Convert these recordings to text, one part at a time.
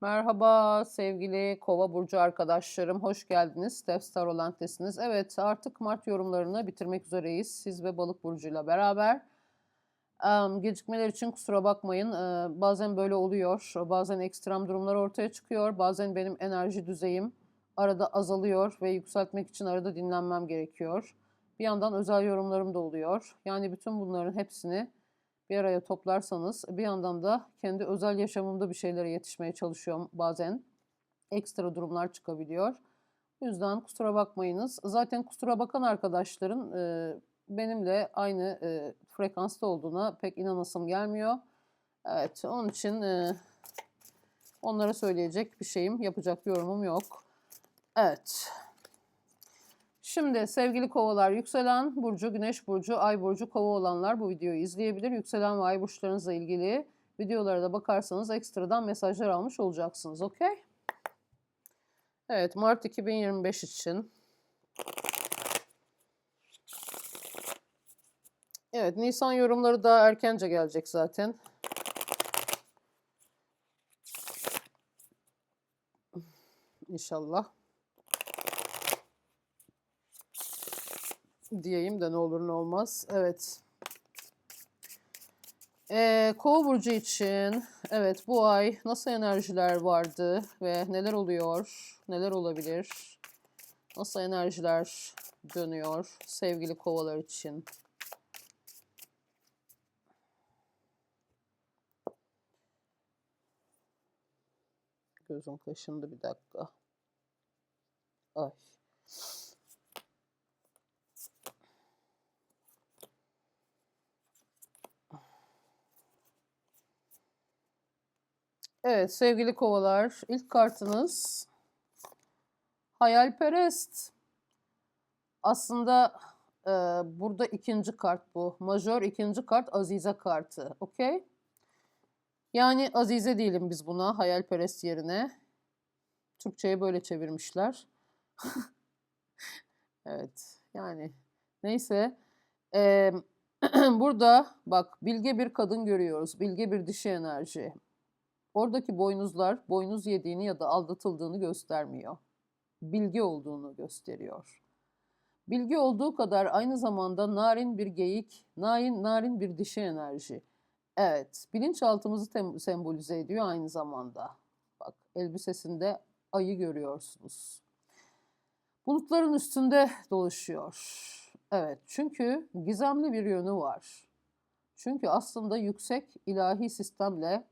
Merhaba sevgili Kova burcu arkadaşlarım. Hoş geldiniz. Stepstar Olantesiniz. Evet, artık Mart yorumlarını bitirmek üzereyiz. Siz ve Balık burcuyla beraber. Em, gecikmeler için kusura bakmayın. Ee, bazen böyle oluyor. Bazen ekstrem durumlar ortaya çıkıyor. Bazen benim enerji düzeyim arada azalıyor ve yükseltmek için arada dinlenmem gerekiyor. Bir yandan özel yorumlarım da oluyor. Yani bütün bunların hepsini bir araya toplarsanız bir yandan da kendi özel yaşamımda bir şeylere yetişmeye çalışıyorum bazen. Ekstra durumlar çıkabiliyor. O yüzden kusura bakmayınız. Zaten kusura bakan arkadaşların e, benimle aynı e, frekansta olduğuna pek inanasım gelmiyor. Evet, onun için e, onlara söyleyecek bir şeyim, yapacak bir yorumum yok. Evet. Şimdi sevgili kovalar, yükselen burcu, güneş burcu, ay burcu, kova olanlar bu videoyu izleyebilir. Yükselen ve ay burçlarınızla ilgili videolara da bakarsanız ekstradan mesajlar almış olacaksınız. Okey? Evet, Mart 2025 için. Evet, Nisan yorumları daha erkence gelecek zaten. İnşallah. Diyeyim de ne olur ne olmaz. Evet. Ee, Kova burcu için evet bu ay nasıl enerjiler vardı ve neler oluyor, neler olabilir, nasıl enerjiler dönüyor sevgili kovalar için. Gözüm kaşındı bir dakika. Ay. Evet sevgili kovalar ilk kartınız hayalperest. Aslında e, burada ikinci kart bu. Majör ikinci kart Azize kartı. Okey? Yani Azize diyelim biz buna hayalperest yerine. Türkçe'ye böyle çevirmişler. evet yani neyse. Ee, burada bak bilge bir kadın görüyoruz. Bilge bir dişi enerji. Oradaki boynuzlar boynuz yediğini ya da aldatıldığını göstermiyor. Bilgi olduğunu gösteriyor. Bilgi olduğu kadar aynı zamanda narin bir geyik, narin, narin bir dişi enerji. Evet, bilinçaltımızı tem- sembolize ediyor aynı zamanda. Bak, elbisesinde ayı görüyorsunuz. Bulutların üstünde dolaşıyor. Evet, çünkü gizemli bir yönü var. Çünkü aslında yüksek ilahi sistemle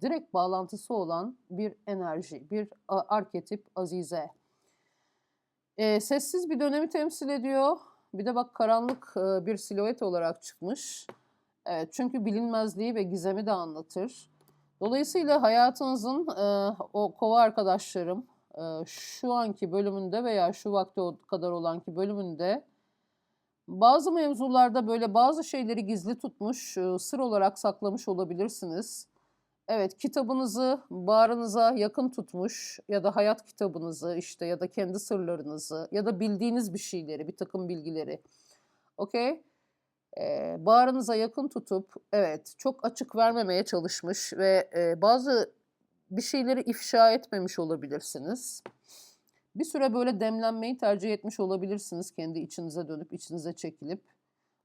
direkt bağlantısı olan bir enerji, bir arketip azize. E, sessiz bir dönemi temsil ediyor. Bir de bak karanlık e, bir siluet olarak çıkmış. Evet, çünkü bilinmezliği ve gizemi de anlatır. Dolayısıyla hayatınızın e, o kova arkadaşlarım e, şu anki bölümünde veya şu vakte kadar olan ki bölümünde bazı mevzularda böyle bazı şeyleri gizli tutmuş, e, sır olarak saklamış olabilirsiniz. Evet, kitabınızı bağrınıza yakın tutmuş ya da hayat kitabınızı işte ya da kendi sırlarınızı ya da bildiğiniz bir şeyleri, bir takım bilgileri. Okey? Ee, bağrınıza yakın tutup evet çok açık vermemeye çalışmış ve e, bazı bir şeyleri ifşa etmemiş olabilirsiniz. Bir süre böyle demlenmeyi tercih etmiş olabilirsiniz kendi içinize dönüp içinize çekilip.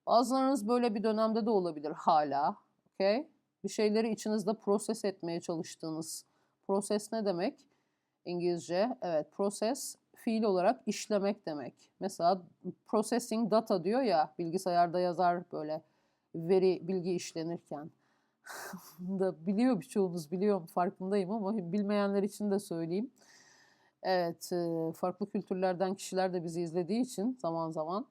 Bazılarınız böyle bir dönemde de olabilir hala. Okey? Bir şeyleri içinizde proses etmeye çalıştığınız proses ne demek? İngilizce evet proses fiil olarak işlemek demek. Mesela processing data diyor ya bilgisayarda yazar böyle veri bilgi işlenirken. da biliyor birçoğunuz biliyorum farkındayım ama bilmeyenler için de söyleyeyim. Evet farklı kültürlerden kişiler de bizi izlediği için zaman zaman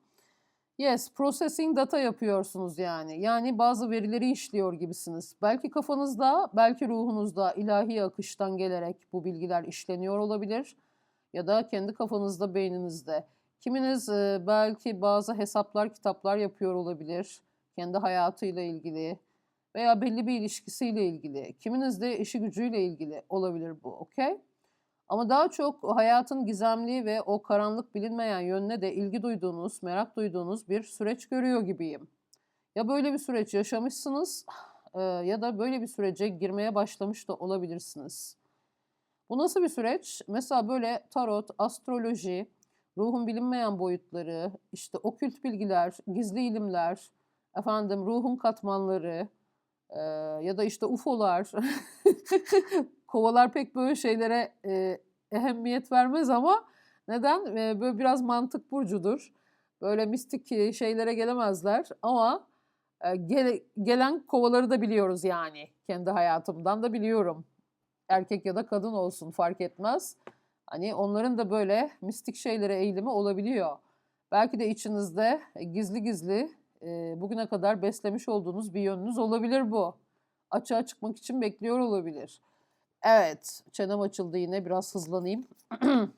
Yes, processing data yapıyorsunuz yani. Yani bazı verileri işliyor gibisiniz. Belki kafanızda, belki ruhunuzda ilahi akıştan gelerek bu bilgiler işleniyor olabilir. Ya da kendi kafanızda, beyninizde. Kiminiz belki bazı hesaplar, kitaplar yapıyor olabilir. Kendi hayatıyla ilgili veya belli bir ilişkisiyle ilgili. Kiminiz de işi gücüyle ilgili olabilir bu, okey? Ama daha çok hayatın gizemli ve o karanlık bilinmeyen yönüne de ilgi duyduğunuz, merak duyduğunuz bir süreç görüyor gibiyim. Ya böyle bir süreç yaşamışsınız ya da böyle bir sürece girmeye başlamış da olabilirsiniz. Bu nasıl bir süreç? Mesela böyle tarot, astroloji, ruhun bilinmeyen boyutları, işte okült bilgiler, gizli ilimler, efendim ruhun katmanları eee, ya da işte UFO'lar. Kovalar pek böyle şeylere eee, ehemmiyet vermez ama neden? Eee, böyle biraz mantık burcudur. Böyle mistik eee, şeylere gelemezler ama eee, gele- gelen kovaları da biliyoruz yani. Kendi hayatımdan da biliyorum. Erkek ya da kadın olsun fark etmez. Hani onların da böyle mistik şeylere eğilimi olabiliyor. Belki de içinizde e, gizli gizli e, bugüne kadar beslemiş olduğunuz bir yönünüz olabilir bu. Açığa çıkmak için bekliyor olabilir. Evet, çenem açıldı yine biraz hızlanayım.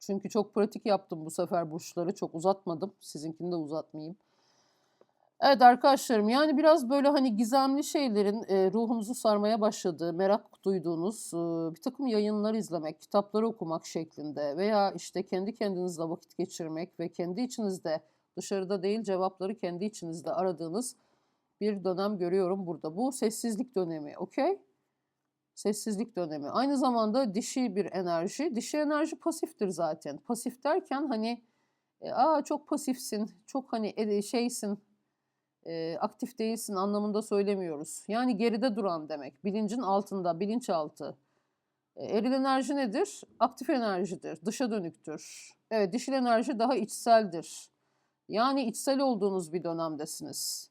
Çünkü çok pratik yaptım bu sefer burçları. Çok uzatmadım. Sizinkini de uzatmayayım. Evet arkadaşlarım yani biraz böyle hani gizemli şeylerin e, ruhunuzu sarmaya başladığı, merak duyduğunuz e, bir takım yayınlar izlemek, kitapları okumak şeklinde veya işte kendi kendinizle vakit geçirmek ve kendi içinizde dışarıda değil cevapları kendi içinizde aradığınız bir dönem görüyorum burada. Bu sessizlik dönemi, okey? Sessizlik dönemi. Aynı zamanda dişi bir enerji. Dişi enerji pasiftir zaten. Pasif derken hani e, aa çok pasifsin, çok hani e, şeysin, e, aktif değilsin anlamında söylemiyoruz. Yani geride duran demek. Bilincin altında, bilinçaltı. E, eril enerji nedir? Aktif enerjidir, dışa dönüktür. Evet, dişil enerji daha içseldir. Yani içsel olduğunuz bir dönemdesiniz.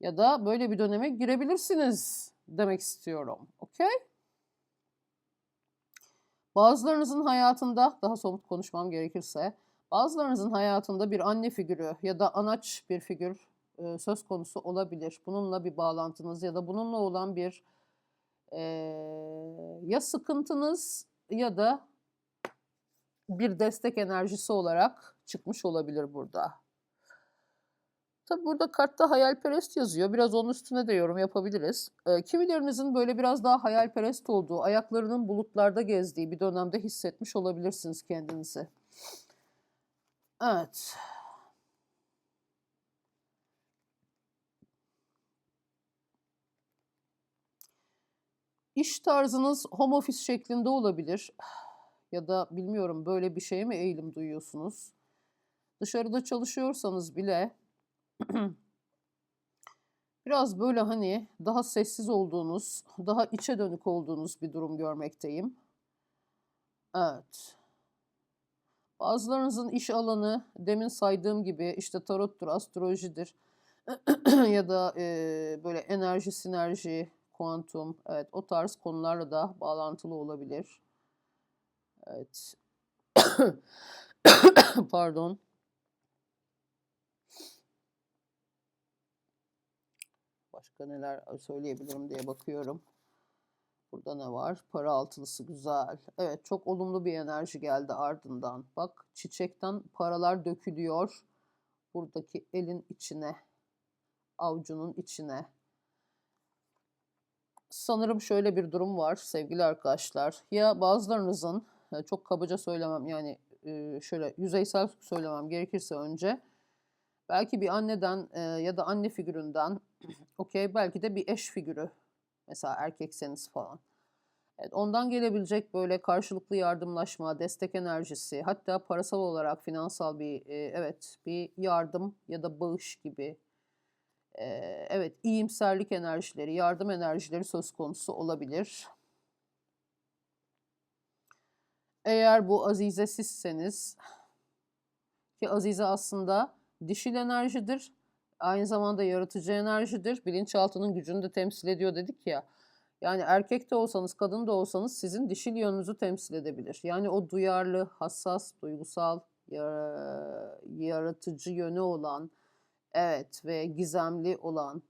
Ya da böyle bir döneme girebilirsiniz demek istiyorum. Okey? Bazılarınızın hayatında, daha somut konuşmam gerekirse, bazılarınızın hayatında bir anne figürü ya da anaç bir figür e, söz konusu olabilir. Bununla bir bağlantınız ya da bununla olan bir e, ya sıkıntınız ya da bir destek enerjisi olarak çıkmış olabilir burada. Tabi burada kartta hayalperest yazıyor. Biraz onun üstüne de yorum yapabiliriz. E, kimilerinizin böyle biraz daha hayalperest olduğu, ayaklarının bulutlarda gezdiği bir dönemde hissetmiş olabilirsiniz kendinizi. Evet. İş tarzınız home office şeklinde olabilir. Ya da bilmiyorum böyle bir şeye mi eğilim duyuyorsunuz? Dışarıda çalışıyorsanız bile biraz böyle hani daha sessiz olduğunuz, daha içe dönük olduğunuz bir durum görmekteyim. Evet. Bazılarınızın iş alanı demin saydığım gibi işte tarottur, astrolojidir ya da e, böyle enerji, sinerji, kuantum, evet o tarz konularla da bağlantılı olabilir. Evet. Pardon. Başka neler söyleyebilirim diye bakıyorum. Burada ne var? Para altılısı güzel. Evet çok olumlu bir enerji geldi ardından. Bak çiçekten paralar dökülüyor. Buradaki elin içine, avucunun içine. Sanırım şöyle bir durum var sevgili arkadaşlar. Ya bazılarınızın, e, çok kabaca söylemem yani e, şöyle yüzeysel söylemem gerekirse önce. Belki bir anneden e, ya da anne figüründen, okey belki de bir eş figürü. Mesela erkekseniz falan. Evet, ondan gelebilecek böyle karşılıklı yardımlaşma, destek enerjisi, hatta parasal olarak finansal bir e, evet bir yardım ya da bağış gibi e, evet iyimserlik enerjileri, yardım enerjileri söz konusu olabilir. Eğer bu Azize sizseniz ki Azize aslında dişil enerjidir. Aynı zamanda yaratıcı enerjidir. Bilinçaltının gücünü de temsil ediyor dedik ya. Yani erkek de olsanız, kadın da olsanız sizin dişil yönünüzü temsil edebilir. Yani o duyarlı, hassas, duygusal, yaratıcı yönü olan, evet ve gizemli olan,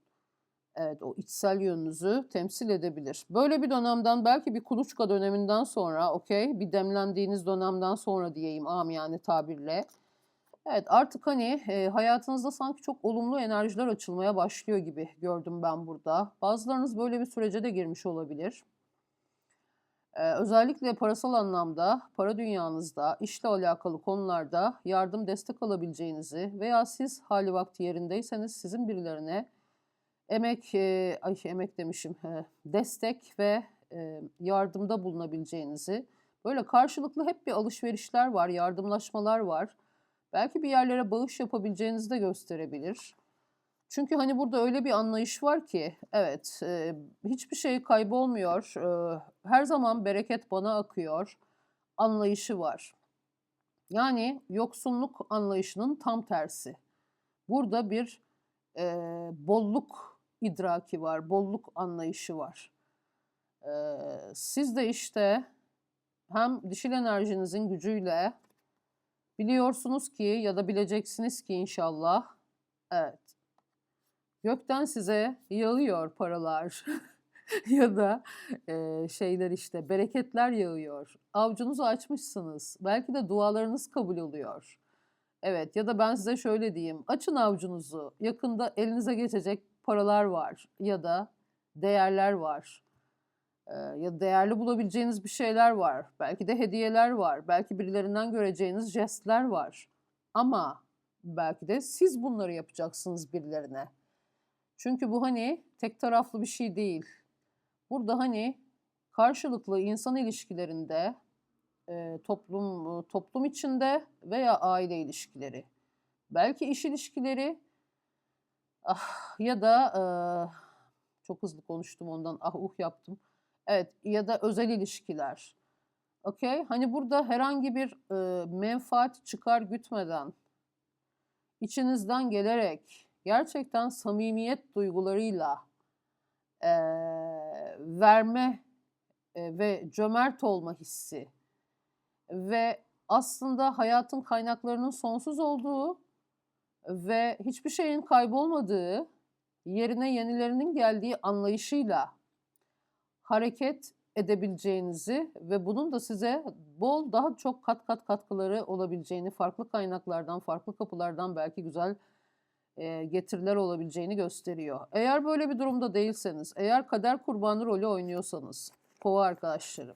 evet o içsel yönünüzü temsil edebilir. Böyle bir dönemden belki bir kuluçka döneminden sonra, okey, bir demlendiğiniz dönemden sonra diyeyim yani tabirle. Evet artık hani e, hayatınızda sanki çok olumlu enerjiler açılmaya başlıyor gibi gördüm ben burada. Bazılarınız böyle bir sürece de girmiş olabilir. Ee, özellikle parasal anlamda, para dünyanızda, işle alakalı konularda yardım, destek alabileceğinizi veya siz hali vakti yerindeyseniz sizin birilerine emek, e, ay emek demişim, e, destek ve e, yardımda bulunabileceğinizi, böyle karşılıklı hep bir alışverişler var, yardımlaşmalar var. Belki bir yerlere bağış yapabileceğinizi de gösterebilir. Çünkü hani burada öyle bir anlayış var ki, evet, e, hiçbir şey kaybolmuyor, e, her zaman bereket bana akıyor anlayışı var. Yani yoksunluk anlayışının tam tersi. Burada bir e, bolluk idraki var, bolluk anlayışı var. E, siz de işte hem dişil enerjinizin gücüyle biliyorsunuz ki ya da bileceksiniz ki inşallah, evet, gökten size yağıyor paralar ya da e, şeyler işte bereketler yağıyor. Avcunuzu açmışsınız. Belki de dualarınız kabul oluyor. Evet ya da ben size şöyle diyeyim. Açın avucunuzu. Yakında elinize geçecek paralar var ya da değerler var. Ya değerli bulabileceğiniz bir şeyler var. Belki de hediyeler var. Belki birilerinden göreceğiniz jestler var. Ama belki de siz bunları yapacaksınız birilerine. Çünkü bu hani tek taraflı bir şey değil. Burada hani karşılıklı insan ilişkilerinde toplum toplum içinde veya aile ilişkileri, belki iş ilişkileri ah, ya da çok hızlı konuştum ondan ah uh yaptım. Evet ya da özel ilişkiler. Okey? Hani burada herhangi bir e, menfaat çıkar gütmeden içinizden gelerek gerçekten samimiyet duygularıyla e, verme e, ve cömert olma hissi ve aslında hayatın kaynaklarının sonsuz olduğu ve hiçbir şeyin kaybolmadığı, yerine yenilerinin geldiği anlayışıyla hareket edebileceğinizi ve bunun da size bol daha çok kat kat katkıları olabileceğini, farklı kaynaklardan, farklı kapılardan belki güzel e, getiriler olabileceğini gösteriyor. Eğer böyle bir durumda değilseniz, eğer kader kurbanı rolü oynuyorsanız, kova arkadaşlarım,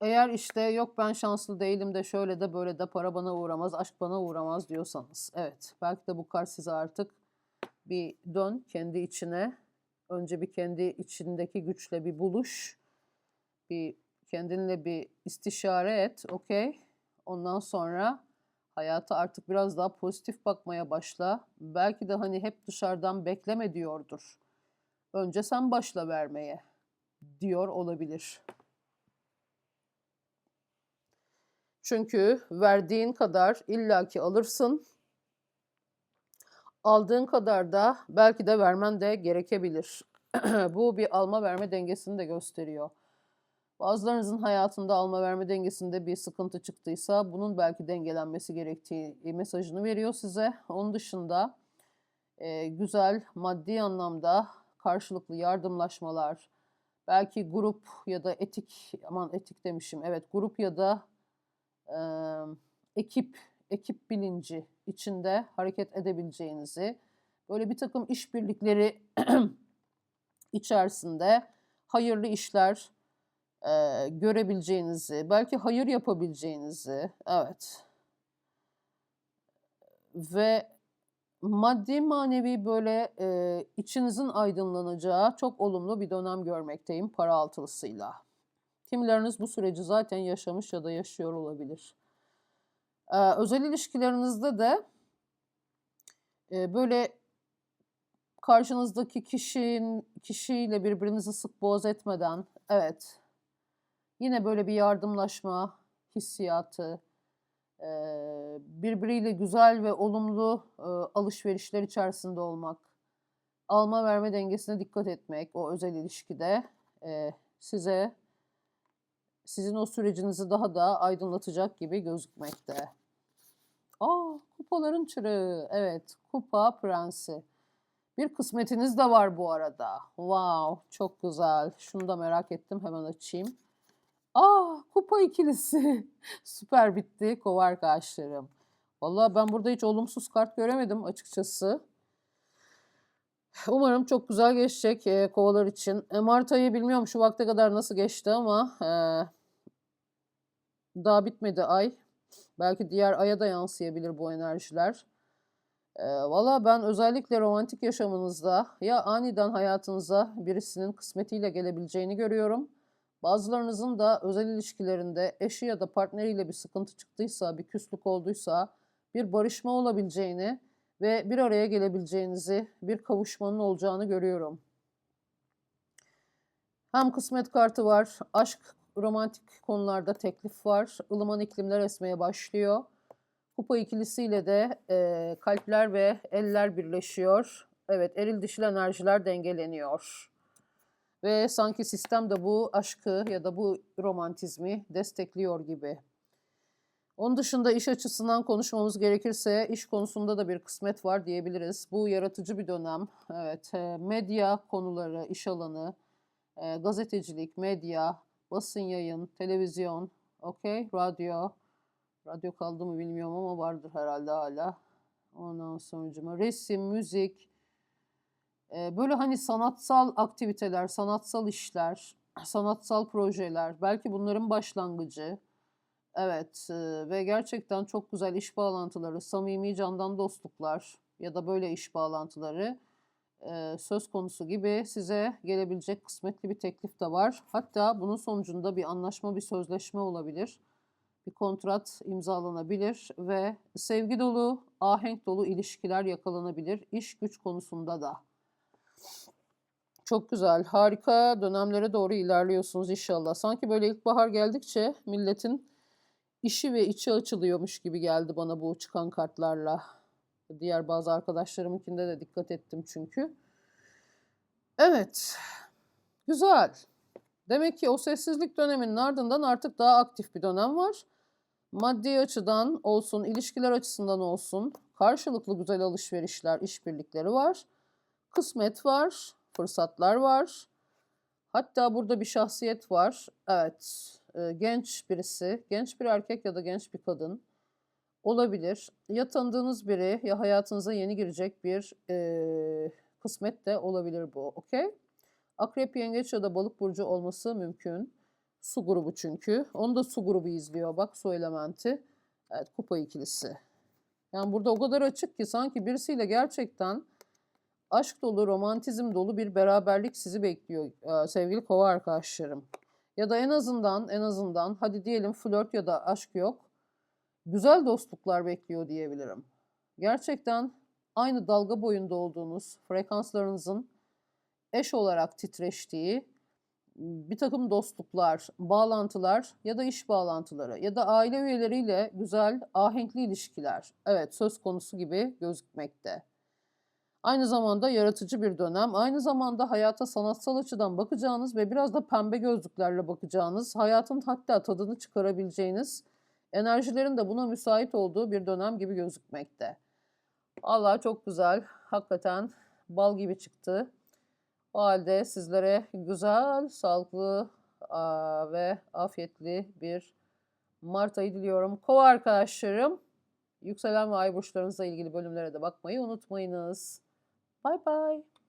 eğer işte yok ben şanslı değilim de şöyle de böyle de para bana uğramaz, aşk bana uğramaz diyorsanız. Evet belki de bu kart size artık bir dön kendi içine. Önce bir kendi içindeki güçle bir buluş. Bir kendinle bir istişare et, okey? Ondan sonra hayata artık biraz daha pozitif bakmaya başla. Belki de hani hep dışarıdan bekleme diyordur. Önce sen başla vermeye diyor olabilir. Çünkü verdiğin kadar illaki alırsın. Aldığın kadar da belki de vermen de gerekebilir. Bu bir alma verme dengesini de gösteriyor. Bazılarınızın hayatında alma verme dengesinde bir sıkıntı çıktıysa bunun belki dengelenmesi gerektiği mesajını veriyor size. Onun dışında e, güzel maddi anlamda karşılıklı yardımlaşmalar, belki grup ya da etik, aman etik demişim, evet grup ya da e, ekip, ekip bilinci içinde hareket edebileceğinizi, böyle bir takım işbirlikleri içerisinde hayırlı işler e, görebileceğinizi, belki hayır yapabileceğinizi, evet. Ve maddi manevi böyle e, içinizin aydınlanacağı çok olumlu bir dönem görmekteyim para altılısıyla. Kimileriniz bu süreci zaten yaşamış ya da yaşıyor olabilir. Ee, özel ilişkilerinizde de e, böyle karşınızdaki kişinin kişiyle birbirinizi sık boğaz etmeden, evet, yine böyle bir yardımlaşma hissiyatı, e, birbiriyle güzel ve olumlu e, alışverişler içerisinde olmak, alma verme dengesine dikkat etmek o özel ilişkide e, size sizin o sürecinizi daha da aydınlatacak gibi gözükmekte. Aa, kupaların çırağı. Evet, kupa prensi. Bir kısmetiniz de var bu arada. Wow, çok güzel. Şunu da merak ettim. Hemen açayım. Aa, kupa ikilisi. Süper bitti kova arkadaşlarım. Vallahi ben burada hiç olumsuz kart göremedim açıkçası. Umarım çok güzel geçecek e, kovalar için. E, Mart ayı bilmiyorum şu vakte kadar nasıl geçti ama e, daha bitmedi ay. Belki diğer aya da yansıyabilir bu enerjiler. Eee, valla ben özellikle romantik yaşamınızda ya aniden hayatınıza birisinin kısmetiyle gelebileceğini görüyorum. Bazılarınızın da özel ilişkilerinde eşi ya da partneriyle bir sıkıntı çıktıysa, bir küslük olduysa bir barışma olabileceğini ve bir araya gelebileceğinizi, bir kavuşmanın olacağını görüyorum. Hem kısmet kartı var, aşk, romantik konularda teklif var, ılıman iklimler esmeye başlıyor. Kupa ikilisiyle de eee, kalpler ve eller birleşiyor. Evet, eril dişil enerjiler dengeleniyor. Ve sanki sistem de bu aşkı ya da bu romantizmi destekliyor gibi. Onun dışında iş açısından konuşmamız gerekirse iş konusunda da bir kısmet var diyebiliriz. Bu yaratıcı bir dönem. Evet, eee, medya konuları, iş alanı, eee, gazetecilik, medya, basın yayın, televizyon, okey, radyo. Radyo kaldı mı bilmiyorum ama vardır herhalde hala. Ondan sonucuma resim, müzik, eee, böyle hani sanatsal aktiviteler, sanatsal işler, sanatsal projeler, belki bunların başlangıcı. Evet, eee, ve gerçekten çok güzel iş bağlantıları, samimi candan dostluklar ya da böyle iş bağlantıları söz konusu gibi size gelebilecek kısmetli bir teklif de var. Hatta bunun sonucunda bir anlaşma, bir sözleşme olabilir. Bir kontrat imzalanabilir ve sevgi dolu, ahenk dolu ilişkiler yakalanabilir iş güç konusunda da. Çok güzel, harika dönemlere doğru ilerliyorsunuz inşallah. Sanki böyle ilkbahar geldikçe milletin işi ve içi açılıyormuş gibi geldi bana bu çıkan kartlarla. Diğer bazı arkadaşlarımınkinde de dikkat ettim çünkü. Evet, güzel. Demek ki o sessizlik döneminin ardından artık daha aktif bir dönem var. Maddi açıdan olsun, ilişkiler açısından olsun karşılıklı güzel alışverişler, işbirlikleri var. Kısmet var, fırsatlar var. Hatta burada bir şahsiyet var. Evet, e, genç birisi, genç bir erkek ya da genç bir kadın olabilir. Ya tanıdığınız biri ya hayatınıza yeni girecek bir e, kısmet de olabilir bu. Okey? Akrep, yengeç ya da balık burcu olması mümkün. Su grubu çünkü. Onu da su grubu izliyor. Bak su elementi. Evet kupa ikilisi. Yani burada o kadar açık ki sanki birisiyle gerçekten aşk dolu, romantizm dolu bir beraberlik sizi bekliyor sevgili kova arkadaşlarım. Ya da en azından en azından hadi diyelim flört ya da aşk yok. Güzel dostluklar bekliyor diyebilirim. Gerçekten aynı dalga boyunda olduğunuz frekanslarınızın eş olarak titreştiği bir takım dostluklar, bağlantılar ya da iş bağlantıları ya da aile üyeleriyle güzel ahenkli ilişkiler evet söz konusu gibi gözükmekte. Aynı zamanda yaratıcı bir dönem, aynı zamanda hayata sanatsal açıdan bakacağınız ve biraz da pembe gözlüklerle bakacağınız, hayatın hatta tadını çıkarabileceğiniz enerjilerin de buna müsait olduğu bir dönem gibi gözükmekte. Allah çok güzel, hakikaten bal gibi çıktı. O halde sizlere güzel, sağlıklı ve afiyetli bir Mart ayı diliyorum. Kova arkadaşlarım, yükselen ve ay burçlarınızla ilgili bölümlere de bakmayı unutmayınız. Bye bye.